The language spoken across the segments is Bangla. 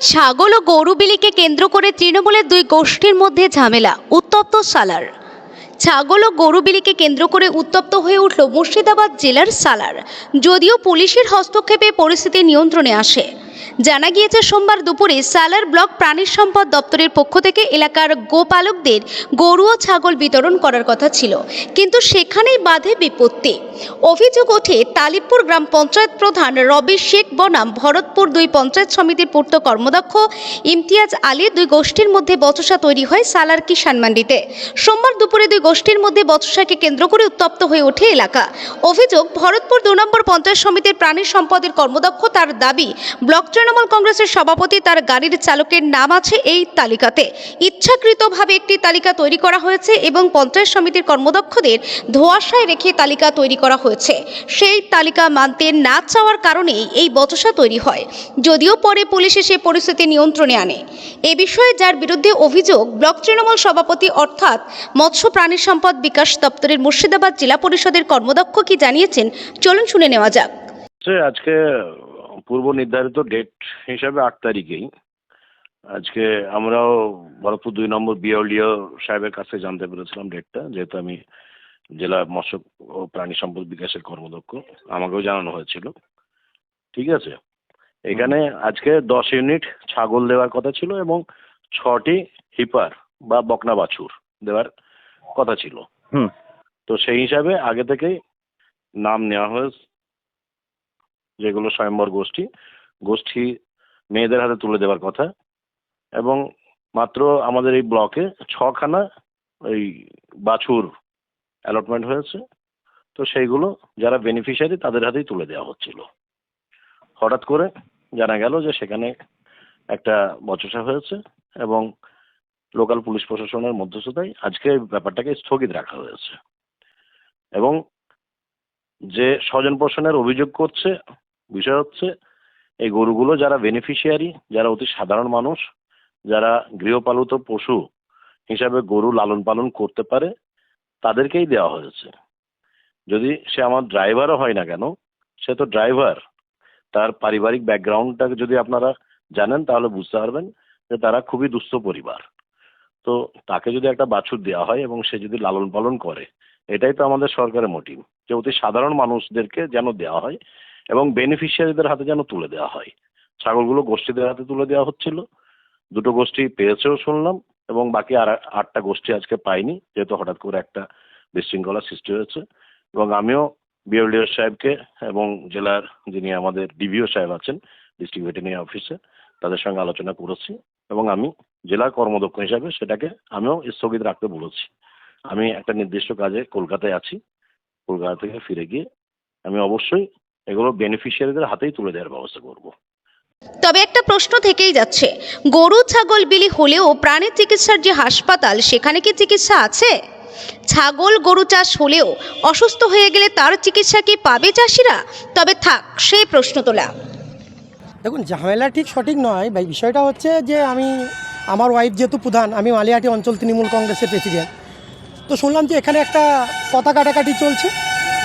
ছাগল ও গরু বিলিকে কেন্দ্র করে তৃণমূলের দুই গোষ্ঠীর মধ্যে ঝামেলা, উত্তপ্ত সালার। ছাগল ও গরু বিলিকে কেন্দ্র করে উত্তপ্ত হয়ে উঠল মুর্শিদাবাদ জেলার সালার। যদিও পুলিশের হস্তক্ষেপে পরিস্থিতি নিয়ন্ত্রণে আসে। জানা গিয়েছে, সোমবার দুপুরে সালার ব্লক প্রাণী সম্পদ দপ্তরের পক্ষ থেকে এলাকার গোপালকদের গরু ও ছাগল বিতরণ করার কথা ছিল। কিন্তু সেখানেই বাধে বিপত্তি। অভিযোগ ওঠে, তালিবপুর গ্রাম পঞ্চায়েত প্রধান রবি শেখ বনাম ভরতপুর দুই পঞ্চায়েত সমিতির পূর্ত কর্মদক্ষ ইমতিয়াজ আলীর দুই গোষ্ঠীর মধ্যে বচসা তৈরি হয় সালার কিষান মান্ডিতে সোমবার দুপুরে দুই গোষ্ঠীর মধ্যে বচসাকে কেন্দ্র করে উত্তপ্ত হয়ে ওঠে এলাকা। অভিযোগ, ভরতপুর দু নম্বর পঞ্চায়েত সমিতির প্রাণী সম্পদের কর্মদক্ষ তার দাবি, ব্লক তৃণমূল কংগ্রেসের সভাপতি তার গাড়ির চালকের নাম আছে এই তালিকাতে। ইচ্ছাকৃতভাবে একটি তালিকা তৈরি করা হয়েছে এবং পঞ্চায়েত সমিতির কর্মদক্ষদের ধোয়াশায় রেখে তালিকা তৈরি করা হয়েছে। সেই তালিকা মানতে না চাওয়ার কারণেই এই বচসা তৈরি হয়। যদিও পরে পুলিশ এসে পরিস্থিতি নিয়ন্ত্রণে আনে। এ বিষয়ে যার বিরুদ্ধে অভিযোগ, ব্লক তৃণমূল সভাপতি অর্থাৎ মৎস্য প্রাণী সম্পদ বিকাশ দপ্তরের মুর্শিদাবাদ জেলা পরিষদের কর্মদক্ষ কি জানিয়েছেন? চলুন শুনে নেওয়া যাক। আজকে পূর্ব নির্ধারিত ডেট হিসাবে আট তারিখেই। আজকে আমরাও ভরতপুর দুই নম্বর বিওলিও সাহেবের কাছে জানতে পেরেছিলাম ডেটটা যেহেতু আমি জেলা মৎস্য ও প্রাণী সম্পদ বিকাশের কর্মদক্ষ। আমাকেও জানানো হয়েছিল। ঠিক আছে? এখানে আজকে দশ ইউনিট ছাগল দেওয়ার কথা ছিল এবং ছটি হিপার বা বকনা বাছুর দেওয়ার কথা ছিল। হুম। তো সেই হিসাবে আগে থেকেই নাম নেওয়া হয়েছে। যেগুলো স্বয়ম্বর গোষ্ঠী গোষ্ঠী মেয়েদের হাতে তুলে দেওয়ার কথা। এবং মাত্র আমাদের এই ব্লকে ছখানা ওই বাছুর অ্যালটমেন্ট হয়েছে। তো সেইগুলো যারা বেনিফিশিয়ারি তাদের হাতেই তুলে দেওয়া হচ্ছিল। হঠাৎ করে জানা গেল যে সেখানে একটা বচসা হয়েছে এবং লোকাল পুলিশ প্রশাসনের মধ্যস্থতায় আজকে ব্যাপারটাকে স্থগিত রাখা হয়েছে। এবং যে স্বজন পোষণের অভিযোগ করছে বিষয় হচ্ছে, এই গরুগুলো যারা বেনিফিশিয়ারি যারা অতি সাধারণ মানুষ, যারা গৃহপালিত পশু হিসাবে গরু লালন পালন করতে পারে, তাদেরকেই দেওয়া হয়েছে। যদি সে আমার ড্রাইভারও হয় না কেন, সে তো ড্রাইভার তার পারিবারিক ব্যাকগ্রাউন্ডটাকে যদি আপনারা জানেন, তাহলে বুঝতে পারবেন যে তারা খুবই দুস্থ পরিবার। তো তাকে যদি একটা বাছুর দেওয়া হয় এবং সে যদি লালন পালন করে, এটাই তো আমাদের সরকারের মোটিভ যে অতি সাধারণ মানুষদেরকে যেন দেওয়া হয় এবং বেনিফিশিয়ারিদের হাতে যেন তুলে দেওয়া হয়। ছাগলগুলো গোষ্ঠীদের হাতে তুলে দেওয়া হচ্ছিল। দুটো গোষ্ঠী পেয়েছেও শুনলাম এবং বাকি আর আটটা গোষ্ঠী আজকে পাইনি, যেহেতু হঠাৎ করে একটা বিশৃঙ্খলা সৃষ্টি হয়েছে। এবং আমিও বিএলডিও সাহেবকে এবং জেলার যিনি আমাদের ডিবিও সাহেব আছেন ডিস্ট্রিক্ট ভেটেরিনারি অফিসে তাদের সঙ্গে আলোচনা করেছি এবং আমি জেলা কর্মদক্ষ হিসাবে সেটাকে আমিও স্থগিত রাখতে বলেছি। আমি একটা নির্দিষ্ট কাজে কলকাতায় আছি। কলকাতা থেকে ফিরে গিয়ে আমি অবশ্যই এগুলো বেনিফিশিয়ারিদের হাতেই তুলে দেওয়ার ব্যবস্থা করব। তবে একটা প্রশ্ন থেকেই যাচ্ছে গরু ছাগল বিলি হলেও প্রাণী চিকিৎসার যে হাসপাতাল সেখানে কি চিকিৎসা আছে? ছাগল গরু চাষ হলেও অসুস্থ হয়ে গেলে তার চিকিৎসা কি পাবে চাষিরা? তবে থাক সেই প্রশ্ন তোলা। দেখুন ঝামেলা ঠিক সঠিক নয়। ভাই বিষয়টা হচ্ছে যে আমি আমার ওয়াইফ যেহেতু প্রধান আমি মালিয়াটি অঞ্চল তৃণমূল কংগ্রেসের প্রেসিডেন্ট তো শুনলাম যে এখানে একটা পতাকা কাটাকাটি চলছে।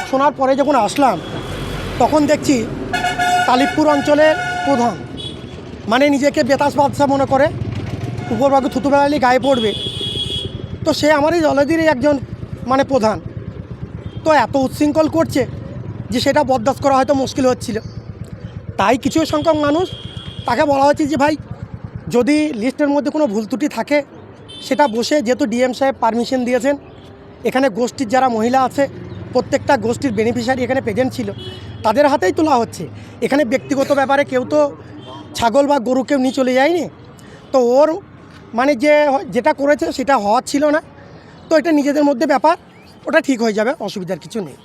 শোনার পরে যখন আসলাম তখন দেখছি তালিবপুর অঞ্চলের প্রধান মানে নিজেকে বেতাস বাদশা মনে করে উপরবাবু থুতু বেড়ালি গায়ে পড়বে। তো সে আমারই দলেদেরই একজন মানে প্রধান। তো এত উচ্ছৃঙ্খল করছে যে সেটা বরদাস্ত করা হয়তো মুশকিল হচ্ছিল। তাই কিছু সংখ্যক মানুষ তাকে বলা হচ্ছে যে, ভাই, যদি লিস্টের মধ্যে কোনো ভুল ত্রুটি থাকে, সেটা বসে যেহেতু ডিএম সাহেব পারমিশন দিয়েছেন, এখানে গোষ্ঠীর যারা মহিলা আছে, প্রত্যেকটা গোষ্ঠীর বেনিফিশিয়ারি এখানে প্রেজেন্ট ছিল তাদের হাতেই তোলা হচ্ছে। এখানে ব্যক্তিগত ব্যাপারে কেউ তো ছাগল বা গরু কেউ নিয়ে চলে যায়নি। তো ওর মানে যে যেটা করেছে সেটা হওয়ার ছিল না। তো এটা নিজেদের মধ্যে ব্যাপার। ওটা ঠিক হয়ে যাবে, অসুবিধার কিছু নেই।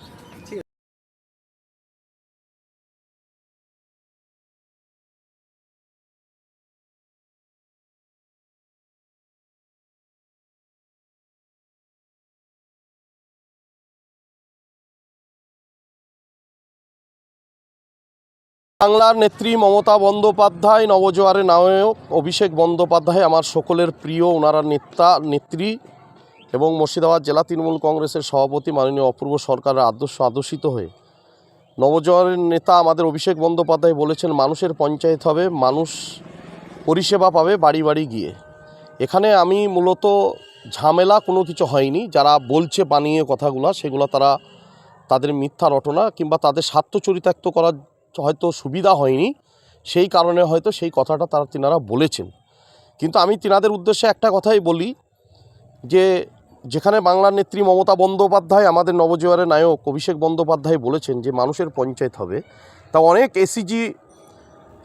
বাংলার নেত্রী মমতা বন্দ্যোপাধ্যায় নবজোয়ারের নায়ক অভিষেক বন্দ্যোপাধ্যায় আমার সকলের প্রিয়। ওনারা নেতা, নেত্রী এবং মুর্শিদাবাদ জেলা তৃণমূল কংগ্রেসের সভাপতি, মাননীয় অপূর্ব সরকারের আদর্শ আদর্শিত হয়ে। নবজোয়ারের নেতা আমাদের অভিষেক বন্দ্যোপাধ্যায় বলেছেন, মানুষের পঞ্চায়েত হবে, মানুষ পরিষেবা পাবে, বাড়ি বাড়ি গিয়ে। এখানে আমি মূলত ঝামেলা কোনো কিছু হয়নি। যারা বলছে, বানিয়ে কথাগুলো, সেগুলো তারা তাদের মিথ্যা রটনা কিংবা তাদের স্বার্থ চরিতার্থ করার হয়তো সুবিধা হয়নি, সেই কারণে হয়তো সেই কথাটা তারা তিনারা বলেছেন। কিন্তু আমি তিনাদের উদ্দেশ্যে একটা কথাই বলি যে, যেখানে বাংলার নেত্রী মমতা বন্দ্যোপাধ্যায়, আমাদের নবজোয়ারের নায়ক অভিষেক বন্দ্যোপাধ্যায় বলেছেন যে, মানুষের পঞ্চায়েত হবে, তা অনেক এসিজি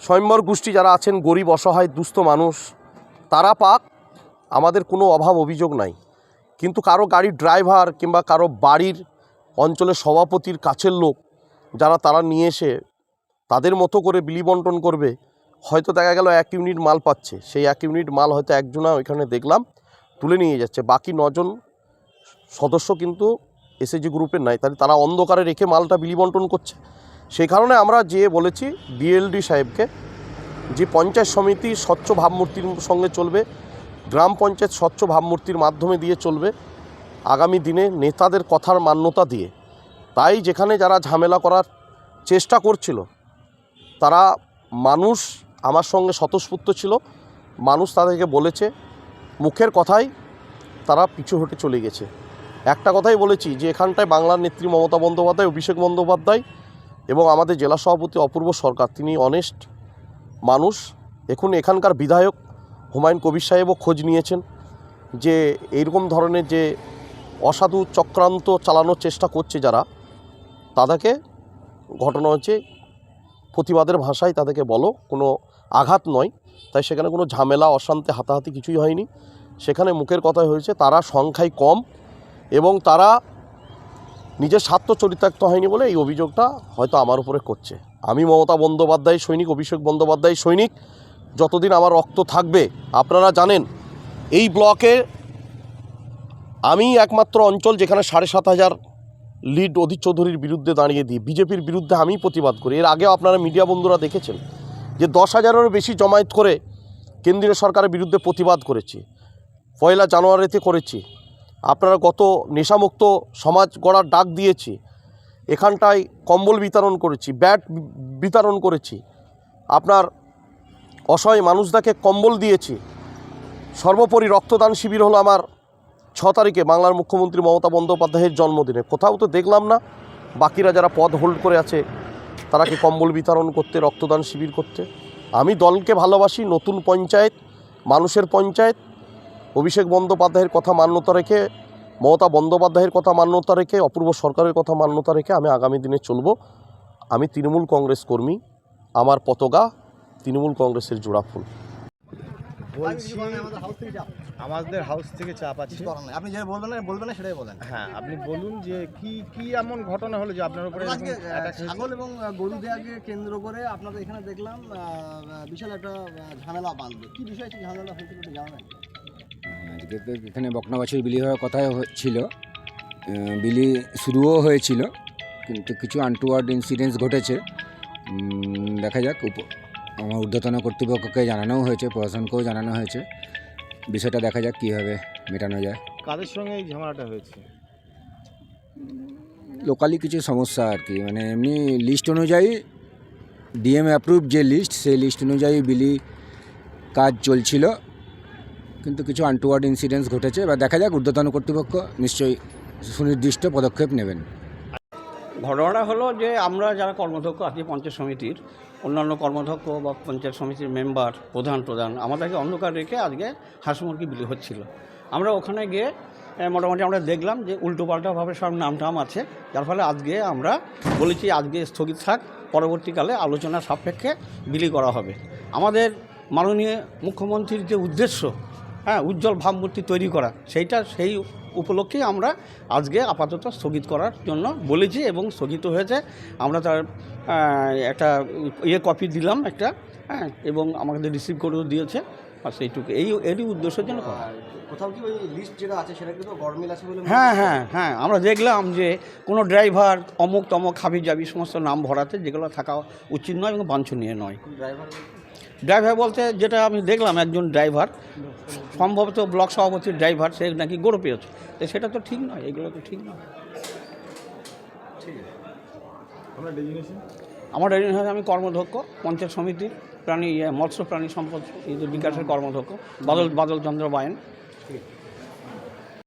স্বয়ম্বর গোষ্ঠী যারা আছেন, গরিব, অসহায়, দুস্থ মানুষ, তারা পাক, আমাদের কোনো অভাব অভিযোগ নাই। কিন্তু কারও গাড়ির ড্রাইভার কিংবা কারও বাড়ির অঞ্চলের সভাপতির কাছের লোক, যারা তারা নিয়ে এসে তাদের মতো করে বিলি বন্টন করবে, হয়তো দেখা গেল এক ইউনিট মাল পাচ্ছে। সেই এক ইউনিট মাল হয়তো একজনা ওইখানে দেখলাম, তুলে নিয়ে যাচ্ছে। বাকি নজন সদস্য কিন্তু এসএজি গ্রুপের নাই। তাহলে তারা অন্ধকারে রেখে মালটা বিলি বন্টন করছে। সেই কারণে আমরা যেয়ে বলেছি বিএলডি সাহেবকে যে পঞ্চায়েত সমিতি স্বচ্ছ ভাবমূর্তির সঙ্গে চলবে, গ্রাম পঞ্চায়েত স্বচ্ছ ভাবমূর্তির মাধ্যমে দিয়ে চলবে, আগামী দিনে নেতাদের কথার মান্যতা দিয়ে। তাই যেখানে যারা ঝামেলা করার চেষ্টা করছিল তারা মানুষ আমার সঙ্গে স্বতঃস্ফূর্ত ছিল। মানুষ তাদেরকে বলেছে, মুখের কথাই তারা পিছু হটে চলে গেছে। একটা কথাই বলেছি যে, এখানটায় বাংলার নেত্রী মমতা বন্দ্যোপাধ্যায়, অভিষেক বন্দ্যোপাধ্যায় এবং আমাদের জেলা সভাপতি অপূর্ব সরকার, তিনি অনেস্ট মানুষ। এখন এখানকার বিধায়ক হুমায়ুন কবির সাহেবও খোঁজ নিয়েছেন যে এইরকম ধরনের যে অসাধু চক্রান্ত চালানোর চেষ্টা করছে যারা, তাদেরকে ঘটনা হচ্ছে প্রতিবাদের ভাষায় তাদেরকে বলো, কোনো আঘাত নয়। তাই সেখানে কোনো ঝামেলা, অশান্তি, হাতাহাতি কিছুই হয়নি। সেখানে মুখের কথা হয়েছে, তারা সংখ্যায় কম এবং তারা নিজের স্বার্থ চরিতার্থ হয়নি বলে এই অভিযোগটা হয়তো আমার উপরে করছে। আমি মমতা বন্দ্যোপাধ্যায় সৈনিক, অভিষেক বন্দ্যোপাধ্যায় সৈনিক। যতদিন আমার রক্ত থাকবে, আপনারা জানেন, এই ব্লকে আমি একমাত্র অঞ্চল যেখানে সাড়ে সাত হাজার লিড অধীর চৌধুরীর বিরুদ্ধে দাঁড়িয়ে দিই বিজেপির বিরুদ্ধে আমি প্রতিবাদ করি। এর আগেও আপনারা মিডিয়া বন্ধুরা দেখেছেন যে দশ হাজারেরও বেশি জমায়েত করে কেন্দ্রীয় সরকারের বিরুদ্ধে প্রতিবাদ করেছি। পয়লা জানুয়ারিতে করেছি। আপনারা গত নেশামুক্ত সমাজ গড়ার ডাক দিয়েছি। এখানটায় কম্বল বিতরণ করেছি, ব্যাট বিতরণ করেছি। আপনার অসহায় মানুষদাকে কম্বল দিয়েছি। সর্বোপরি রক্তদান শিবির হলো আমার ছ তারিখে বাংলার মুখ্যমন্ত্রী মমতা বন্দ্যোপাধ্যায়ের জন্মদিনে। কোথাও তো দেখলাম না। বাকিরা যারা পদ হোল্ড করে আছে, তারা কি কম্বল বিতরণ করতে, রক্তদান শিবির করতে? আমি দলকে ভালোবাসি, নতুন পঞ্চায়েত, মানুষের পঞ্চায়েত। অভিষেক বন্দ্যোপাধ্যায়ের কথা মান্যতা রেখে, মমতা বন্দ্যোপাধ্যায়ের কথা মান্যতা রেখে, অপূর্ব সরকারের কথা মান্যতা রেখে আমি আগামী দিনে চলব। আমি তৃণমূল কংগ্রেস কর্মী, আমার পতাকা তৃণমূল কংগ্রেসের জোড়া ফুল। বলছি আমাদের হাউস থেকে চাপ আছে। আপনি যেটা বলবেন না বলবেন না সেটাই বলেন। হ্যাঁ আপনি বলুন যে কি কি এমন ঘটনা হলো যে আপনার উপরে হয়েছে? ছাগল এবং গরু দেওয়াকে কেন্দ্র করে আপনাদের এখানে দেখলাম বিশাল একটা ঝামেলা বাঁধবে। কি বিষয় ঝামেলা হয়েছিল একটু জানাবেন? আজকে তো এখানে বকনা বাছুর বিলি হওয়ার কথা ছিল। বিলি শুরুও হয়েছিল কিন্তু কিছু আনটুয়ার্ড ইনসিডেন্টস ঘটেছে। দেখা যাক উপ- আমার ঊর্ধ্বতন কর্তৃপক্ষকে জানানো হয়েছে প্রশাসনকেও জানানো হয়েছে। বিষয়টা দেখা যাক কীভাবে মেটানো যায়। কাদের সঙ্গে এই ঝামেলাটা হয়েছে? লোকালি কিছু সমস্যা আর কি মানে এমনি লিস্ট অনুযায়ী ডিএম অ্যাপ্রুভ যে লিস্ট সেই লিস্ট অনুযায়ী বিলি কাজ চলছিল কিন্তু কিছু আনটুয়ার্ড ইনসিডেন্টস ঘটেছে। এবার দেখা যাক ঊর্ধ্বতন কর্তৃপক্ষ নিশ্চয়ই সুনির্দিষ্ট পদক্ষেপ নেবেন। ঘটনাটা হলো যে আমরা যারা কর্মধ্যক্ষ আছি পঞ্চায়েত সমিতির অন্যান্য কর্মধ্যক্ষ বা পঞ্চায়েত সমিতির মেম্বার, প্রধান প্রধান, আমাদেরকে অন্ধকার রেখে আজকে হাঁস মুরগি বিলি হচ্ছিল। আমরা ওখানে গিয়ে মোটামুটি আমরা দেখলাম যে উল্টোপাল্টাভাবে সব নাম টাম আছে। যার ফলে আজকে আমরা বলেছি আজকে স্থগিত থাক, পরবর্তীকালে আলোচনা সাপেক্ষে বিলি করা হবে। আমাদের মাননীয় মুখ্যমন্ত্রীর যে উদ্দেশ্য হ্যাঁ উজ্জ্বল ভাবমূর্তি তৈরি করা, সেইটা সেই উপলক্ষেই আমরা আজকে আপাতত স্থগিত করার জন্য বলেছি এবং স্থগিত হয়েছে। আমরা তার একটা ইয়ে কপি দিলাম একটা হ্যাঁ এবং আমাদের রিসিভ করেও দিয়েছে। আর সেইটুকু এই এরই উদ্দেশ্যের জন্য করা। কোথাও কি ওই লিস্ট যেটা আছে সেটা কিন্তু গরমিল আছে বলে হ্যাঁ হ্যাঁ হ্যাঁ আমরা দেখলাম যে কোনো ড্রাইভার অমুক তমক হাবি জাবি সমস্ত নাম ভরাতে যেগুলো থাকা উচিত নয় এবং বাঞ্ছনীয় নয়। ড্রাইভার ড্রাইভার বলতে যেটা আমি দেখলাম, একজন ড্রাইভার সম্ভবত ব্লক সভাপতির ড্রাইভার সে নাকি গরু পেয়েছে। তো সেটা তো ঠিক নয়, এগুলো তো ঠিক নয়। আমার ডেজিগনেশন আমি কর্মধ্যক্ষ, পঞ্চায়েত সমিতির প্রাণী মৎস্য প্রাণী সম্পদ বিকাশের কর্মধ্যক্ষ, বাদল বাদল চন্দ্র বায়ন।